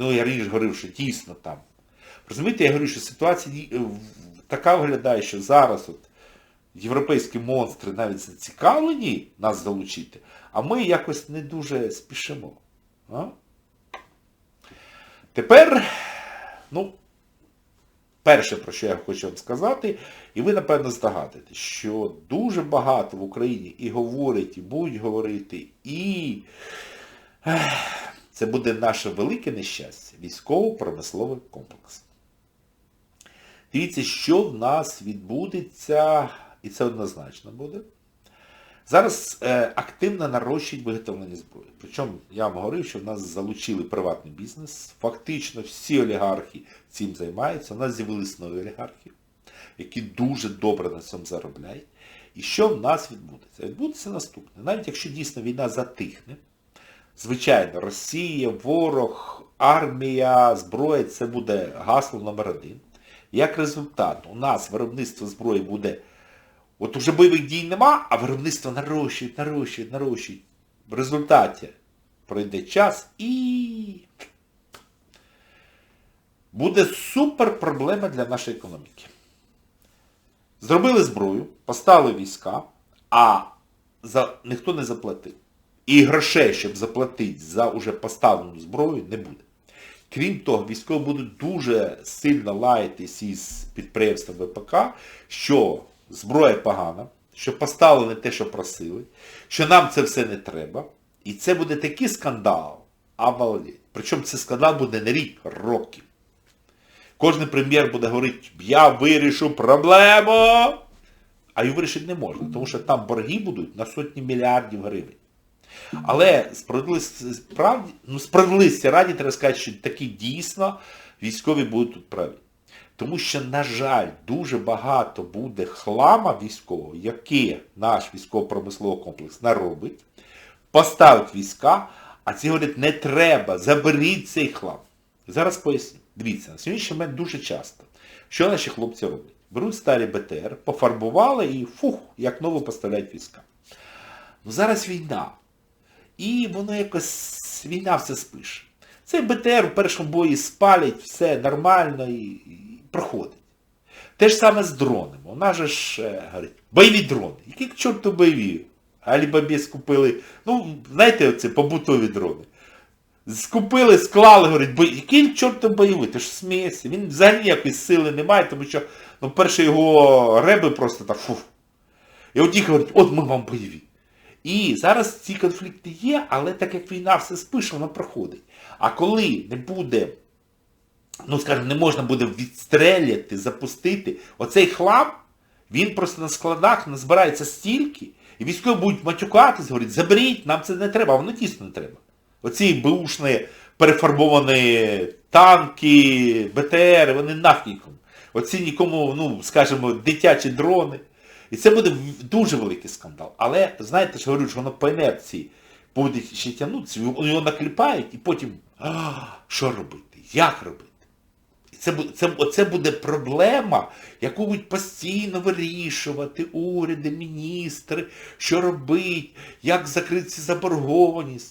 Ну, я раніше говорив, що дійсно там. Розумієте, я говорю, що ситуація е, така виглядає, що зараз от європейські монстри навіть зацікавлені нас залучити, а ми якось не дуже спішимо. А? Тепер, ну, перше, про що я хочу вам сказати, і ви, напевно, здогадуєтесь, що дуже багато в Україні і говорять, і будуть говорити, і ех, це буде наше велике нещастя, військово-промисловий комплекс. Дивіться, що в нас відбудеться, і це однозначно буде. Зараз е, активно нарощують виготовлення зброї. Причому я вам говорив, що в нас залучили приватний бізнес. Фактично всі олігархи цим займаються. У нас з'явились нові олігархи, які дуже добре на цьому заробляють. І що в нас відбудеться? Відбудеться наступне. Навіть якщо дійсно війна затихне, звичайно, Росія, ворог, армія, зброя це буде гасло номер один. Як результат, у нас виробництво зброї буде От уже бойових дій нема, а виробництво нарощують, нарощують, нарощують. В результаті пройде час і буде супер проблема для нашої економіки. Зробили зброю, поставили війська, а за... ніхто не заплатив. І грошей, щоб заплатити за уже поставлену зброю, не буде. Крім того, військові будуть дуже сильно лаятись із підприємства ВПК, що зброя погана, що поставили те, що просили, що нам це все не треба. І це буде такий скандал, обалдеть. Причому це скандал буде не рік, років. Кожен прем'єр буде говорити, я вирішу проблему, а її вирішити не можна, тому що там борги будуть на сотні мільярдів гривень. Але справедливості, справді, ну, раді треба сказати, що такі дійсно військові будуть тут праві. Тому що, на жаль, дуже багато буде хлама військового, яке наш військово-промисловий комплекс наробить, поставить війська, а ці говорять, не треба, заберіть цей хлам. Зараз поясню. Дивіться, на сьогоднішній момент дуже часто. Що наші хлопці роблять? Беруть старі БТР, пофарбували і фух, як ново поставляють війська. Ну зараз війна. І воно якось, війна все спише. Цей БТР в першому бої спалять, все нормально і, і проходить. Те ж саме з дронами. У нас же ж, е, говорить, бойові дрони. Які к чорту бойові? Алібабі скупили, ну, знаєте, оце побутові дрони. Скупили, склали, говорить, бо який к чорту бойовий? Ти ж смієшся. Він взагалі ніякої сили не має, тому що, ну, перше його реби просто так фуф. І от їх говорять, от ми вам бойові. І зараз ці конфлікти є, але так як війна все спише, вона проходить. А коли не буде, ну скажімо, не можна буде відстріляти, запустити, оцей хлам, він просто на складах назбирається стільки, і військові будуть матюкатись, говорять, заберіть, нам це не треба, а воно дійсно не треба. Оці бушні перефарбовані танки, БТР, вони нафіг. Оці нікому, ну, скажімо, дитячі дрони. І це буде дуже великий скандал. Але, знаєте, що говорю, що воно по інерції буде ще тягнутися, його накліпають і потім, що робити, як робити? І це, це, оце буде проблема, яку будуть постійно вирішувати уряди, міністри, що робити, як закрити заборгованість.